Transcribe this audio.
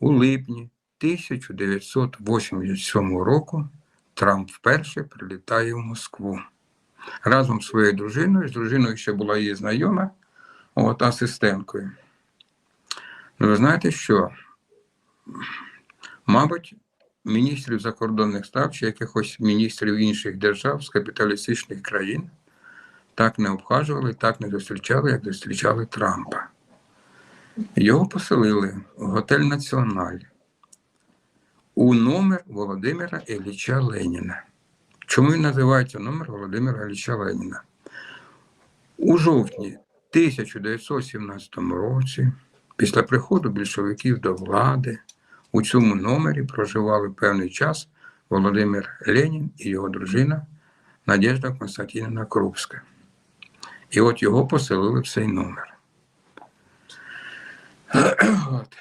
у липні 1987 року Трамп вперше прилітає в Москву разом з своєю дружиною. З дружиною ще була її знайома, от асистенткою. Ну, ви знаєте, що, мабуть, міністрів закордонних справ чи якихось міністрів інших держав з капіталістичних країн так не обхажували, так не зустрічали, як зустрічали Трампа. Його поселили в готель Національ у номер Володимира Ілліча Леніна. Чому він називається номер Володимира Ілліча Леніна? У жовтні 1917 році, після приходу більшовиків до влади, у цьому номері проживали певний час Володимир Ленін і його дружина Надежда Константинівна Крупська. І от його поселили в цей номер. От.